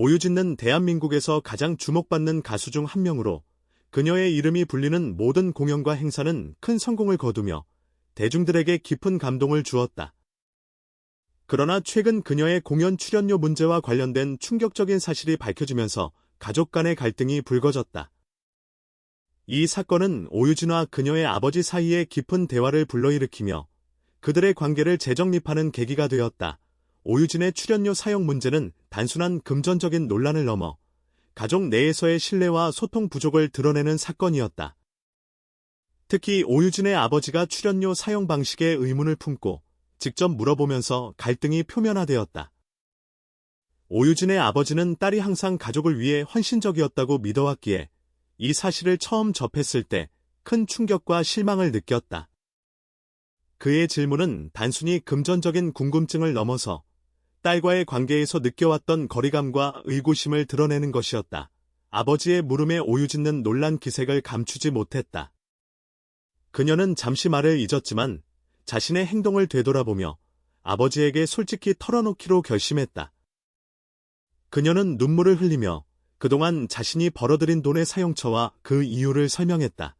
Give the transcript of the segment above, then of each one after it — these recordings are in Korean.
오유진은 대한민국에서 가장 주목받는 가수 중 한 명으로 그녀의 이름이 불리는 모든 공연과 행사는 큰 성공을 거두며 대중들에게 깊은 감동을 주었다. 그러나 최근 그녀의 공연 출연료 문제와 관련된 충격적인 사실이 밝혀지면서 가족 간의 갈등이 불거졌다. 이 사건은 오유진과 그녀의 아버지 사이에 깊은 대화를 불러일으키며 그들의 관계를 재정립하는 계기가 되었다. 오유진의 출연료 사용 문제는 단순한 금전적인 논란을 넘어 가족 내에서의 신뢰와 소통 부족을 드러내는 사건이었다. 특히 오유진의 아버지가 출연료 사용 방식에 의문을 품고 직접 물어보면서 갈등이 표면화되었다. 오유진의 아버지는 딸이 항상 가족을 위해 헌신적이었다고 믿어왔기에 이 사실을 처음 접했을 때 큰 충격과 실망을 느꼈다. 그의 질문은 단순히 금전적인 궁금증을 넘어서 딸과의 관계에서 느껴왔던 거리감과 의구심을 드러내는 것이었다. 아버지의 물음에 오유짓는 논란 기색을 감추지 못했다. 그녀는 잠시 말을 잊었지만 자신의 행동을 되돌아보며 아버지에게 솔직히 털어놓기로 결심했다. 그녀는 눈물을 흘리며 그동안 자신이 벌어들인 돈의 사용처와 그 이유를 설명했다.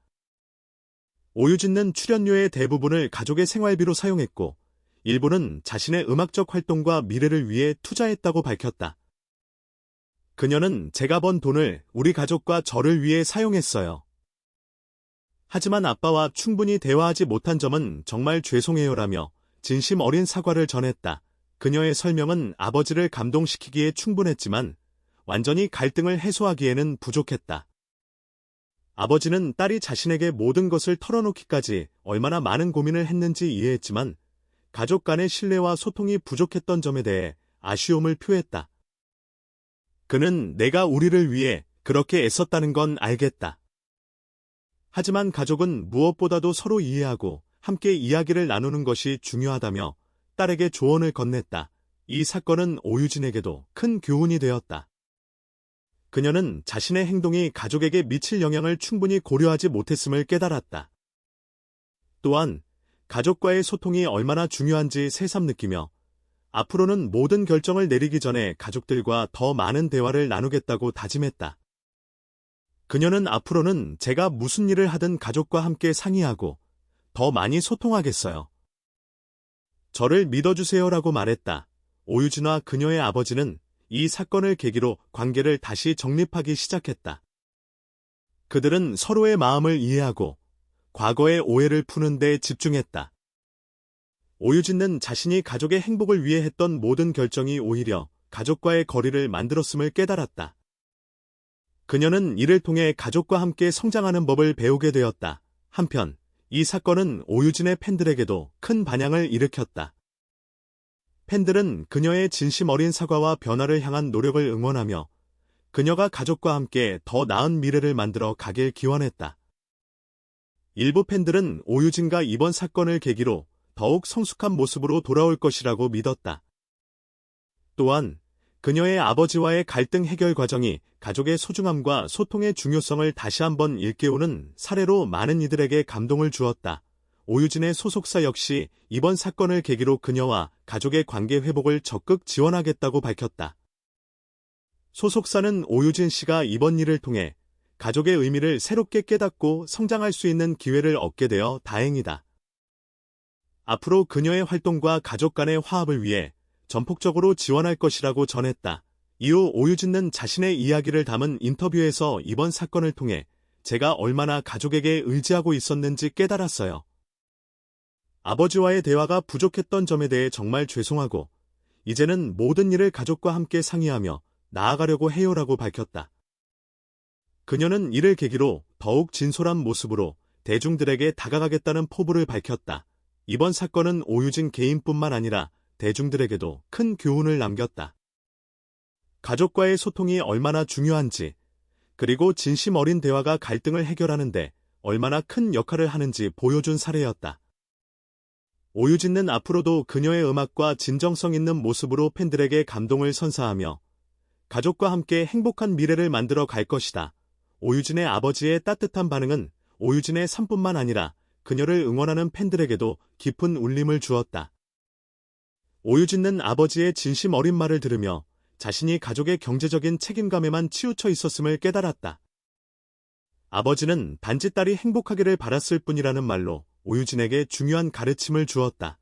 오유진는 출연료의 대부분을 가족의 생활비로 사용했고 일부는 자신의 음악적 활동과 미래를 위해 투자했다고 밝혔다. 그녀는 제가 번 돈을 우리 가족과 저를 위해 사용했어요. 하지만 아빠와 충분히 대화하지 못한 점은 정말 죄송해요라며 진심 어린 사과를 전했다. 그녀의 설명은 아버지를 감동시키기에 충분했지만 완전히 갈등을 해소하기에는 부족했다. 아버지는 딸이 자신에게 모든 것을 털어놓기까지 얼마나 많은 고민을 했는지 이해했지만 가족 간의 신뢰와 소통이 부족했던 점에 대해 아쉬움을 표했다. 그는 내가 우리를 위해 그렇게 애썼다는 건 알겠다. 하지만 가족은 무엇보다도 서로 이해하고 함께 이야기를 나누는 것이 중요하다며 딸에게 조언을 건넸다. 이 사건은 오유진에게도 큰 교훈이 되었다. 그녀는 자신의 행동이 가족에게 미칠 영향을 충분히 고려하지 못했음을 깨달았다. 또한 가족과의 소통이 얼마나 중요한지 새삼 느끼며 앞으로는 모든 결정을 내리기 전에 가족들과 더 많은 대화를 나누겠다고 다짐했다. 그녀는 앞으로는 제가 무슨 일을 하든 가족과 함께 상의하고 더 많이 소통하겠어요. 저를 믿어주세요라고 말했다. 오유진과 그녀의 아버지는 이 사건을 계기로 관계를 다시 정립하기 시작했다. 그들은 서로의 마음을 이해하고 과거의 오해를 푸는 데 집중했다. 오유진은 자신이 가족의 행복을 위해 했던 모든 결정이 오히려 가족과의 거리를 만들었음을 깨달았다. 그녀는 이를 통해 가족과 함께 성장하는 법을 배우게 되었다. 한편 이 사건은 오유진의 팬들에게도 큰 반향을 일으켰다. 팬들은 그녀의 진심 어린 사과와 변화를 향한 노력을 응원하며 그녀가 가족과 함께 더 나은 미래를 만들어 가길 기원했다. 일부 팬들은 오유진과 이번 사건을 계기로 더욱 성숙한 모습으로 돌아올 것이라고 믿었다. 또한 그녀의 아버지와의 갈등 해결 과정이 가족의 소중함과 소통의 중요성을 다시 한번 일깨우는 사례로 많은 이들에게 감동을 주었다. 오유진의 소속사 역시 이번 사건을 계기로 그녀와 가족의 관계 회복을 적극 지원하겠다고 밝혔다. 소속사는 오유진 씨가 이번 일을 통해 가족의 의미를 새롭게 깨닫고 성장할 수 있는 기회를 얻게 되어 다행이다. 앞으로 그녀의 활동과 가족 간의 화합을 위해 전폭적으로 지원할 것이라고 전했다. 이후 오유진은 자신의 이야기를 담은 인터뷰에서 이번 사건을 통해 제가 얼마나 가족에게 의지하고 있었는지 깨달았어요. 아버지와의 대화가 부족했던 점에 대해 정말 죄송하고 이제는 모든 일을 가족과 함께 상의하며 나아가려고 해요라고 밝혔다. 그녀는 이를 계기로 더욱 진솔한 모습으로 대중들에게 다가가겠다는 포부를 밝혔다. 이번 사건은 오유진 개인뿐만 아니라 대중들에게도 큰 교훈을 남겼다. 가족과의 소통이 얼마나 중요한지, 그리고 진심 어린 대화가 갈등을 해결하는데 얼마나 큰 역할을 하는지 보여준 사례였다. 오유진은 앞으로도 그녀의 음악과 진정성 있는 모습으로 팬들에게 감동을 선사하며 가족과 함께 행복한 미래를 만들어 갈 것이다. 오유진의 아버지의 따뜻한 반응은 오유진의 삶뿐만 아니라 그녀를 응원하는 팬들에게도 깊은 울림을 주었다. 오유진은 아버지의 진심 어린 말을 들으며 자신이 가족의 경제적인 책임감에만 치우쳐 있었음을 깨달았다. 아버지는 단지 딸이 행복하기를 바랐을 뿐이라는 말로 오유진에게 중요한 가르침을 주었다.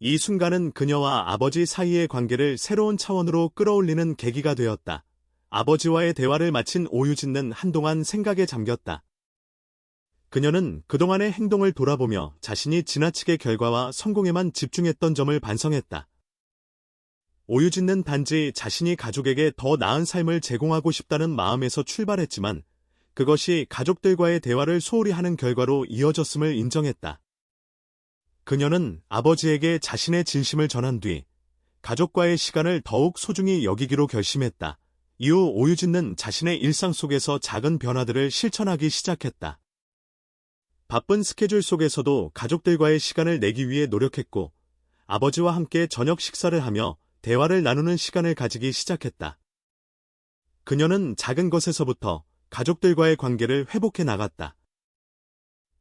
이 순간은 그녀와 아버지 사이의 관계를 새로운 차원으로 끌어올리는 계기가 되었다. 아버지와의 대화를 마친 오유진은 한동안 생각에 잠겼다. 그녀는 그동안의 행동을 돌아보며 자신이 지나치게 결과와 성공에만 집중했던 점을 반성했다. 오유진은 단지 자신이 가족에게 더 나은 삶을 제공하고 싶다는 마음에서 출발했지만 그것이 가족들과의 대화를 소홀히 하는 결과로 이어졌음을 인정했다. 그녀는 아버지에게 자신의 진심을 전한 뒤 가족과의 시간을 더욱 소중히 여기기로 결심했다. 이후 오유진은 자신의 일상 속에서 작은 변화들을 실천하기 시작했다. 바쁜 스케줄 속에서도 가족들과의 시간을 내기 위해 노력했고 아버지와 함께 저녁 식사를 하며 대화를 나누는 시간을 가지기 시작했다. 그녀는 작은 것에서부터 가족들과의 관계를 회복해 나갔다.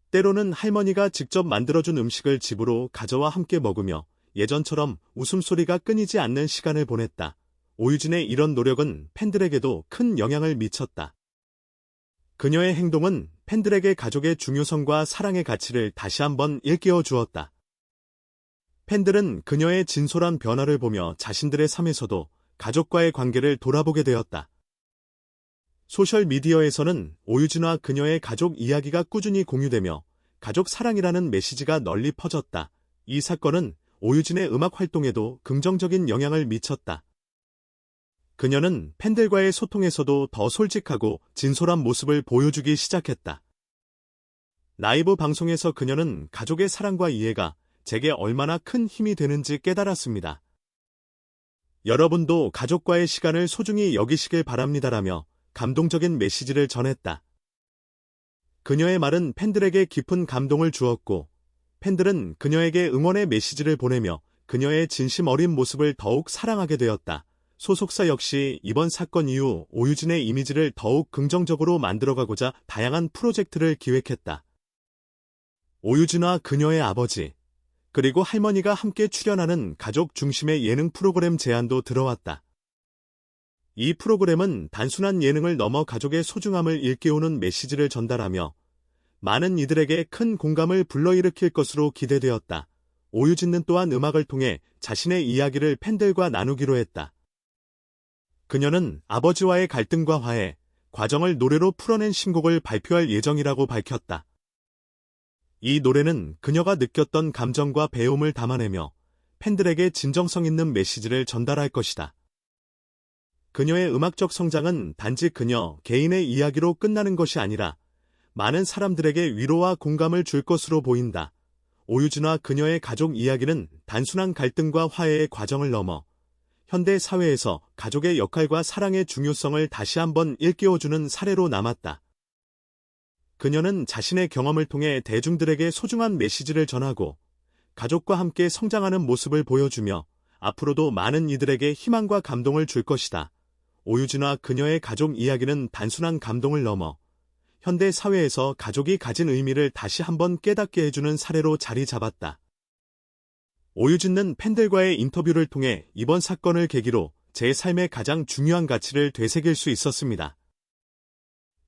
때로는 할머니가 직접 만들어준 음식을 집으로 가져와 함께 먹으며 예전처럼 웃음소리가 끊이지 않는 시간을 보냈다. 오유진의 이런 노력은 팬들에게도 큰 영향을 미쳤다. 그녀의 행동은 팬들에게 가족의 중요성과 사랑의 가치를 다시 한번 일깨워 주었다. 팬들은 그녀의 진솔한 변화를 보며 자신들의 삶에서도 가족과의 관계를 돌아보게 되었다. 소셜미디어에서는 오유진과 그녀의 가족 이야기가 꾸준히 공유되며 가족 사랑이라는 메시지가 널리 퍼졌다. 이 사건은 오유진의 음악 활동에도 긍정적인 영향을 미쳤다. 그녀는 팬들과의 소통에서도 더 솔직하고 진솔한 모습을 보여주기 시작했다. 라이브 방송에서 그녀는 가족의 사랑과 이해가 제게 얼마나 큰 힘이 되는지 깨달았습니다. 여러분도 가족과의 시간을 소중히 여기시길 바랍니다라며 감동적인 메시지를 전했다. 그녀의 말은 팬들에게 깊은 감동을 주었고 팬들은 그녀에게 응원의 메시지를 보내며 그녀의 진심 어린 모습을 더욱 사랑하게 되었다. 소속사 역시 이번 사건 이후 오유진의 이미지를 더욱 긍정적으로 만들어가고자 다양한 프로젝트를 기획했다. 오유진과 그녀의 아버지, 그리고 할머니가 함께 출연하는 가족 중심의 예능 프로그램 제안도 들어왔다. 이 프로그램은 단순한 예능을 넘어 가족의 소중함을 일깨우는 메시지를 전달하며 많은 이들에게 큰 공감을 불러일으킬 것으로 기대되었다. 오유진는 또한 음악을 통해 자신의 이야기를 팬들과 나누기로 했다. 그녀는 아버지와의 갈등과 화해, 과정을 노래로 풀어낸 신곡을 발표할 예정이라고 밝혔다. 이 노래는 그녀가 느꼈던 감정과 배움을 담아내며 팬들에게 진정성 있는 메시지를 전달할 것이다. 그녀의 음악적 성장은 단지 그녀 개인의 이야기로 끝나는 것이 아니라 많은 사람들에게 위로와 공감을 줄 것으로 보인다. 오유진와 그녀의 가족 이야기는 단순한 갈등과 화해의 과정을 넘어 현대 사회에서 가족의 역할과 사랑의 중요성을 다시 한번 일깨워주는 사례로 남았다. 그녀는 자신의 경험을 통해 대중들에게 소중한 메시지를 전하고 가족과 함께 성장하는 모습을 보여주며 앞으로도 많은 이들에게 희망과 감동을 줄 것이다. 오유진와 그녀의 가족 이야기는 단순한 감동을 넘어 현대 사회에서 가족이 가진 의미를 다시 한번 깨닫게 해주는 사례로 자리 잡았다. 오유진은 팬들과의 인터뷰를 통해 이번 사건을 계기로 제 삶의 가장 중요한 가치를 되새길 수 있었습니다.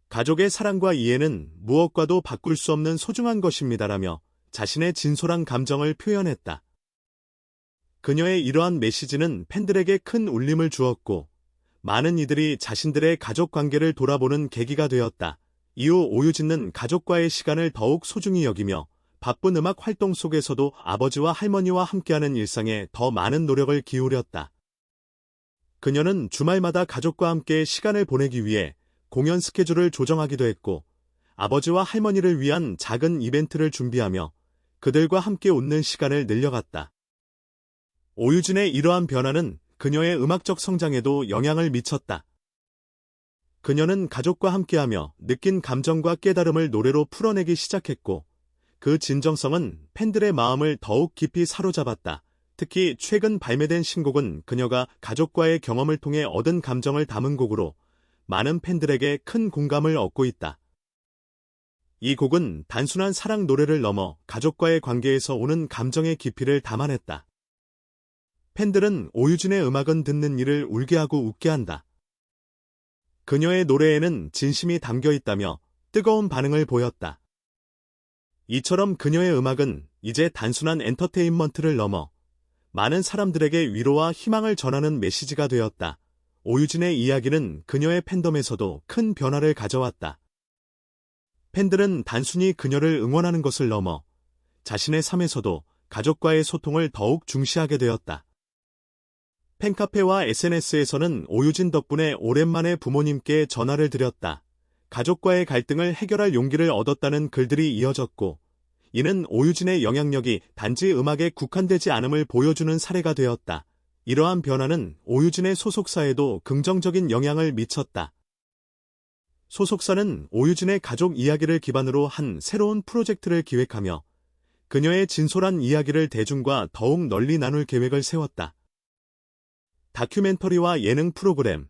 가족의 사랑과 이해는 무엇과도 바꿀 수 없는 소중한 것입니다라며 자신의 진솔한 감정을 표현했다. 그녀의 이러한 메시지는 팬들에게 큰 울림을 주었고 많은 이들이 자신들의 가족 관계를 돌아보는 계기가 되었다. 이후 오유진은 가족과의 시간을 더욱 소중히 여기며 바쁜 음악 활동 속에서도 아버지와 할머니와 함께하는 일상에 더 많은 노력을 기울였다. 그녀는 주말마다 가족과 함께 시간을 보내기 위해 공연 스케줄을 조정하기도 했고 아버지와 할머니를 위한 작은 이벤트를 준비하며 그들과 함께 웃는 시간을 늘려갔다. 오유진의 이러한 변화는 그녀의 음악적 성장에도 영향을 미쳤다. 그녀는 가족과 함께하며 느낀 감정과 깨달음을 노래로 풀어내기 시작했고 그 진정성은 팬들의 마음을 더욱 깊이 사로잡았다. 특히 최근 발매된 신곡은 그녀가 가족과의 경험을 통해 얻은 감정을 담은 곡으로 많은 팬들에게 큰 공감을 얻고 있다. 이 곡은 단순한 사랑 노래를 넘어 가족과의 관계에서 오는 감정의 깊이를 담아냈다. 팬들은 오유진의 음악은 듣는 이를 울게 하고 웃게 한다. 그녀의 노래에는 진심이 담겨 있다며 뜨거운 반응을 보였다. 이처럼 그녀의 음악은 이제 단순한 엔터테인먼트를 넘어 많은 사람들에게 위로와 희망을 전하는 메시지가 되었다. 오유진의 이야기는 그녀의 팬덤에서도 큰 변화를 가져왔다. 팬들은 단순히 그녀를 응원하는 것을 넘어 자신의 삶에서도 가족과의 소통을 더욱 중시하게 되었다. 팬카페와 SNS에서는 오유진 덕분에 오랜만에 부모님께 전화를 드렸다. 가족과의 갈등을 해결할 용기를 얻었다는 글들이 이어졌고, 이는 오유진의 영향력이 단지 음악에 국한되지 않음을 보여주는 사례가 되었다. 이러한 변화는 오유진의 소속사에도 긍정적인 영향을 미쳤다. 소속사는 오유진의 가족 이야기를 기반으로 한 새로운 프로젝트를 기획하며 그녀의 진솔한 이야기를 대중과 더욱 널리 나눌 계획을 세웠다. 다큐멘터리와 예능 프로그램,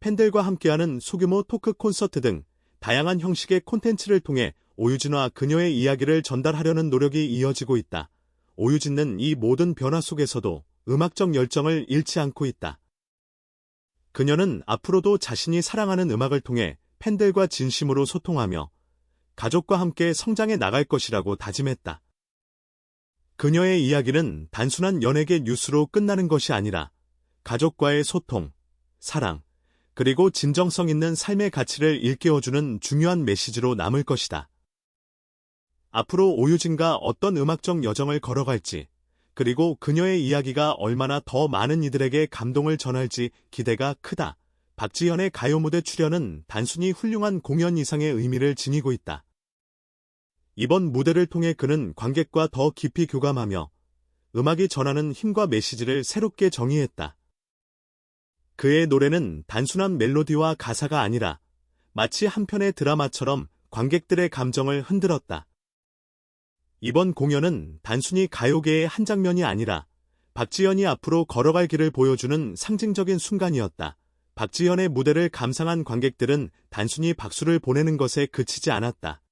팬들과 함께하는 소규모 토크 콘서트 등 다양한 형식의 콘텐츠를 통해 오유진과 그녀의 이야기를 전달하려는 노력이 이어지고 있다. 오유진은 이 모든 변화 속에서도 음악적 열정을 잃지 않고 있다. 그녀는 앞으로도 자신이 사랑하는 음악을 통해 팬들과 진심으로 소통하며 가족과 함께 성장해 나갈 것이라고 다짐했다. 그녀의 이야기는 단순한 연예계 뉴스로 끝나는 것이 아니라 가족과의 소통, 사랑, 그리고 진정성 있는 삶의 가치를 일깨워주는 중요한 메시지로 남을 것이다. 앞으로 오유진과 어떤 음악적 여정을 걸어갈지, 그리고 그녀의 이야기가 얼마나 더 많은 이들에게 감동을 전할지 기대가 크다. 박지현의 가요 무대 출연은 단순히 훌륭한 공연 이상의 의미를 지니고 있다. 이번 무대를 통해 그는 관객과 더 깊이 교감하며 음악이 전하는 힘과 메시지를 새롭게 정의했다. 그의 노래는 단순한 멜로디와 가사가 아니라 마치 한 편의 드라마처럼 관객들의 감정을 흔들었다. 이번 공연은 단순히 가요계의 한 장면이 아니라 박지현이 앞으로 걸어갈 길을 보여주는 상징적인 순간이었다. 박지현의 무대를 감상한 관객들은 단순히 박수를 보내는 것에 그치지 않았다.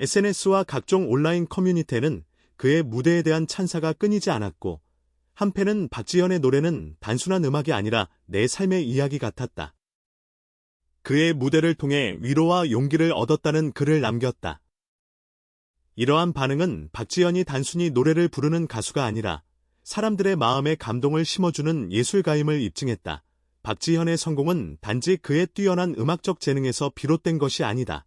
SNS와 각종 온라인 커뮤니티에는 그의 무대에 대한 찬사가 끊이지 않았고 한편은 박지현의 노래는 단순한 음악이 아니라 내 삶의 이야기 같았다. 그의 무대를 통해 위로와 용기를 얻었다는 글을 남겼다. 이러한 반응은 박지현이 단순히 노래를 부르는 가수가 아니라 사람들의 마음에 감동을 심어주는 예술가임을 입증했다. 박지현의 성공은 단지 그의 뛰어난 음악적 재능에서 비롯된 것이 아니다.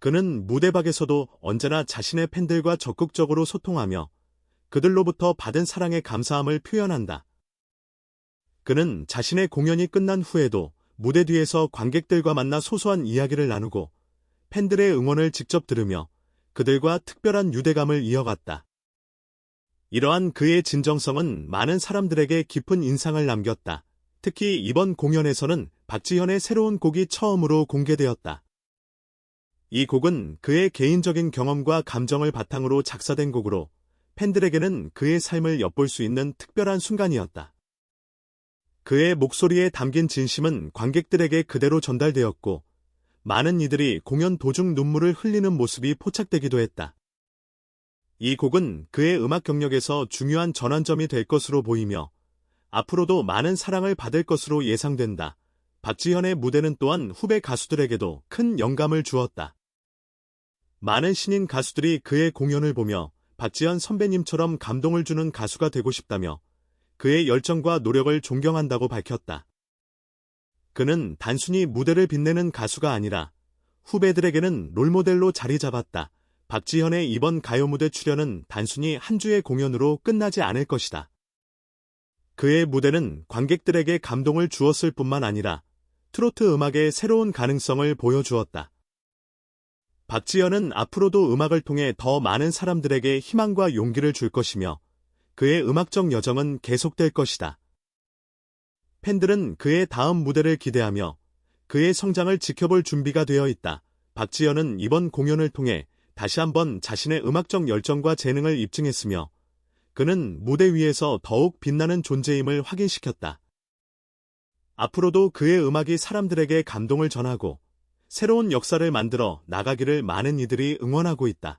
그는 무대박에서도 언제나 자신의 팬들과 적극적으로 소통하며 그들로부터 받은 사랑의 감사함을 표현한다. 그는 자신의 공연이 끝난 후에도 무대 뒤에서 관객들과 만나 소소한 이야기를 나누고 팬들의 응원을 직접 들으며 그들과 특별한 유대감을 이어갔다. 이러한 그의 진정성은 많은 사람들에게 깊은 인상을 남겼다. 특히 이번 공연에서는 박지현의 새로운 곡이 처음으로 공개되었다. 이 곡은 그의 개인적인 경험과 감정을 바탕으로 작사된 곡으로 팬들에게는 그의 삶을 엿볼 수 있는 특별한 순간이었다. 그의 목소리에 담긴 진심은 관객들에게 그대로 전달되었고, 많은 이들이 공연 도중 눈물을 흘리는 모습이 포착되기도 했다. 이 곡은 그의 음악 경력에서 중요한 전환점이 될 것으로 보이며, 앞으로도 많은 사랑을 받을 것으로 예상된다. 박지현의 무대는 또한 후배 가수들에게도 큰 영감을 주었다. 많은 신인 가수들이 그의 공연을 보며 박지현 선배님처럼 감동을 주는 가수가 되고 싶다며 그의 열정과 노력을 존경한다고 밝혔다. 그는 단순히 무대를 빛내는 가수가 아니라 후배들에게는 롤모델로 자리 잡았다. 박지현의 이번 가요 무대 출연은 단순히 한 주의 공연으로 끝나지 않을 것이다. 그의 무대는 관객들에게 감동을 주었을 뿐만 아니라 트로트 음악의 새로운 가능성을 보여주었다. 박지현은 앞으로도 음악을 통해 더 많은 사람들에게 희망과 용기를 줄 것이며 그의 음악적 여정은 계속될 것이다. 팬들은 그의 다음 무대를 기대하며 그의 성장을 지켜볼 준비가 되어 있다. 박지현은 이번 공연을 통해 다시 한번 자신의 음악적 열정과 재능을 입증했으며 그는 무대 위에서 더욱 빛나는 존재임을 확인시켰다. 앞으로도 그의 음악이 사람들에게 감동을 전하고 새로운 역사를 만들어 나가기를 많은 이들이 응원하고 있다.